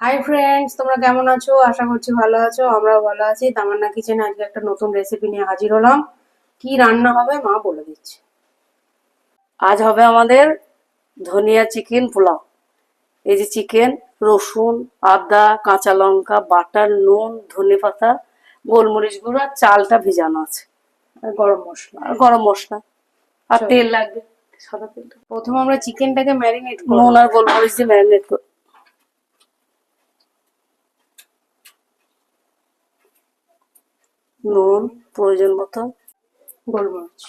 Hi friends তোমরা কেমন আছো? আশা করছি ভালো আছো আমরাও ভালো আছি। তামান্না কিচেনে আজকে একটা নতুন রেসিপি নিয়ে হাজির হলাম। কি রান্না হবে মা বলে দিচ্ছে। আজ হবে আমাদের ধনিয়া চিকেন পোলাও। এই যে চিকেন রসুন আদা কাঁচা লঙ্কা বাটার নুন ধনে পাতা গোলমরিচ গুঁড়ো আর চালটা ভিজানো আছে। আর গরম মশলা। আর গরম মশলা। আর তেল লাগবে। সাদা তেল প্রথম আমরা চিকেনটাকে ম্যারিনেট করব। নুন আর গোলমরিচ দিয়ে ম্যারিনেট কর নুন, প্রয়োজন মতো গোলমরিচ।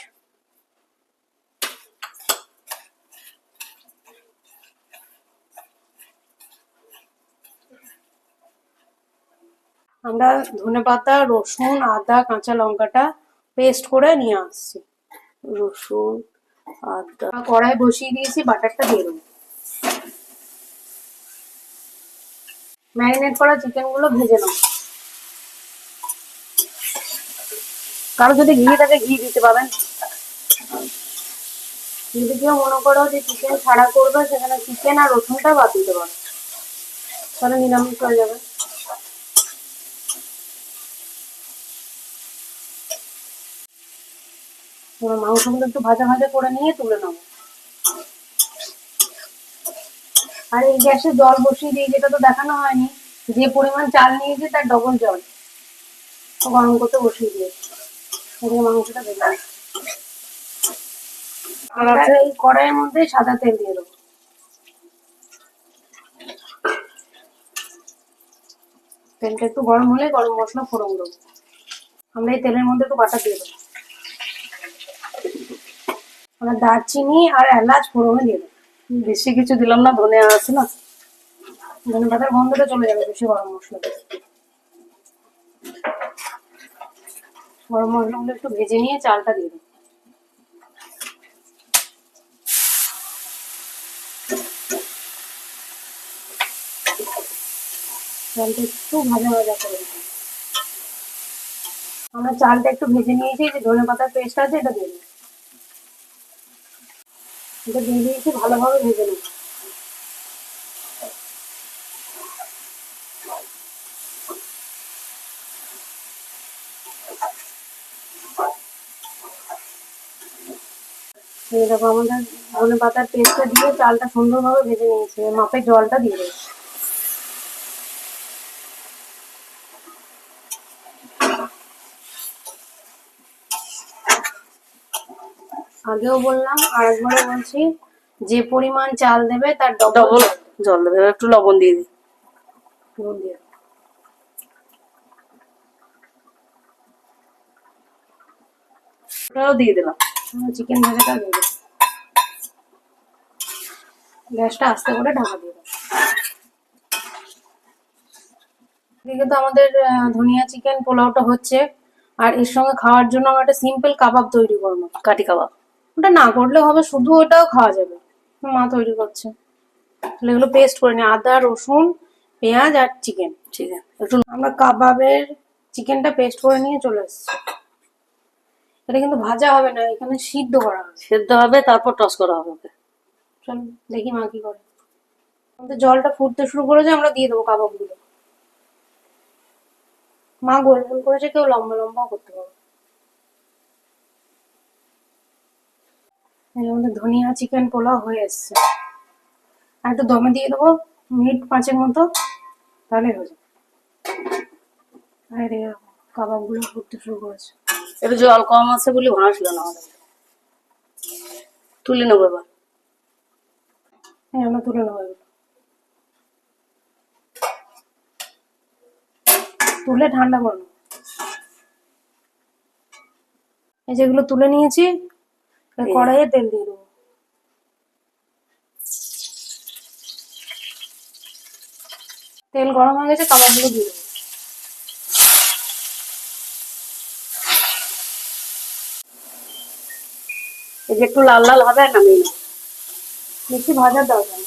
আমরা ধনেপাতা রসুন, আদা, কাঁচা লঙ্কাটা পেস্ট করে নিয়ে আসছি। রসুন, আদা। কড়াই বসিয়ে দিয়েছি, বাটারটা দিয়ে দেবো। ম্যারিনেট করা চিকেনগুলো ভেজে নেব। কারও যদি ঘি থাকে, ঘি দিতে পারেন যদি কেউ মনে করো যে চিকেন ছাড়া করবে, সেখানে চিকেন আর রসুনটা বাদ দিতে পারো। তাহলে নিরামিষ হয়ে যাবে। মাংসগুলো একটু ভাজা ভাজা করে নিয়ে তুলে নেব। আর এই গ্যাসে জল বসিয়ে দিয়ে, যেটা তো দেখানো হয়নি, যে পরিমাণ চাল নিয়েছি তার ডবল জল। গরম করতে বসিয়ে দিয়েছি। এদিকে মাংসটা নেব। আর আছে এই কড়াইয়ের মধ্যে সাদা তেল দিয়ে দেবো। তেলটা একটু গরম হলে গরম মশলা ফোড়ন দেবো। আমরা এই তেলের মধ্যে একটু বাটা দিয়ে দেবো। আমরা দারচিনি আর এলাচ ফোড়নে দিয়ে দেবো। বেশি কিছু দিলাম না ধনে আছে না। ধনে পাতার গন্ধটা চলে যাবে বেশি গরম মশলা দিয়ে। গরম মশলাগুলো একটু ভেজে নিয়ে চালটা দিয়ে দেবো চালটা একটু ভাজা ভাজা করে দেবো আমরা চালটা একটু ভেজে নিয়েছি যে ধনে পাতার পেস্ট আছে, এটা দিয়ে এটা দিয়ে দিয়েছি, ভালোভাবে ভেজে নেব দেখো আমাদের ধনে পাতার পেস্টটা দিয়ে চালটা সুন্দরভাবে ভেজে নিয়েছে। মাপের জলটা দিয়ে দেবো আগেও বললাম আর একবারও বলছি যে পরিমাণ চাল দেবে তার ডবল জল দেবে। একটু লবণ দিয়ে দিই। নুন দিয়ে দিয়ে দিলাম। চিকেন ভাজাটা দেবো। গ্যাসটা আস্তে করে ঢাকা দিয়ে দেবো। এদিকে তো আমাদের ধনিয়া চিকেন পোলাওটা হচ্ছে। আর এর সঙ্গে খাওয়ার জন্য আমরা একটা সিম্পল কাবাব তৈরি করব। কাটি কাবাব। ওটা না করলে হবে শুধু ওটাও খাওয়া যাবে। মা তৈরি করছে। তাহলে এগুলো পেস্ট করে নিই আদা রসুন পেঁয়াজ আর চিকেন ঠিক আছে। একটু আমরা কাবাবের চিকেনটা পেস্ট করে নিয়ে চলে এসেছি এটা কিন্তু ভাজা হবে না এখানে সিদ্ধ করা হবে। সেদ্ধ হবে তারপর টস করা হবে ওকে। চল দেখি মা কি করে। আমাদের জলটা ফুটতে শুরু করেছে আমরা দিয়ে দেবো কাবাবগুলো। মা গোল গোল করেছে কেউ লম্বা লম্বাও করতে পারবে। আমাদের ধনিয়া চিকেন পোলাও হয়ে এসছে। আর একটু দমে দিয়ে দেবো মিনিট পাঁচের মতো তাহলে হয়ে যাবে। আরে কাবাবগুলো ফুটতে শুরু করেছে। একটু জল কম আছে বলে ভাসলো না আমাদের। তুলে নেব এবার। হ্যাঁ আমরা তুলে নেব। তুলে ঠান্ডা করে নেব। এই যেগুলো তুলে নিয়েছি কড়াইয়ে তেল দিয়ে দেবো। তেল গরম হয়ে গেছে কাবাবগুলো দিয়ে দেবো। এই একটু লাল লাল হবে নামিয়ে নেব বেশি ভাজার দরকার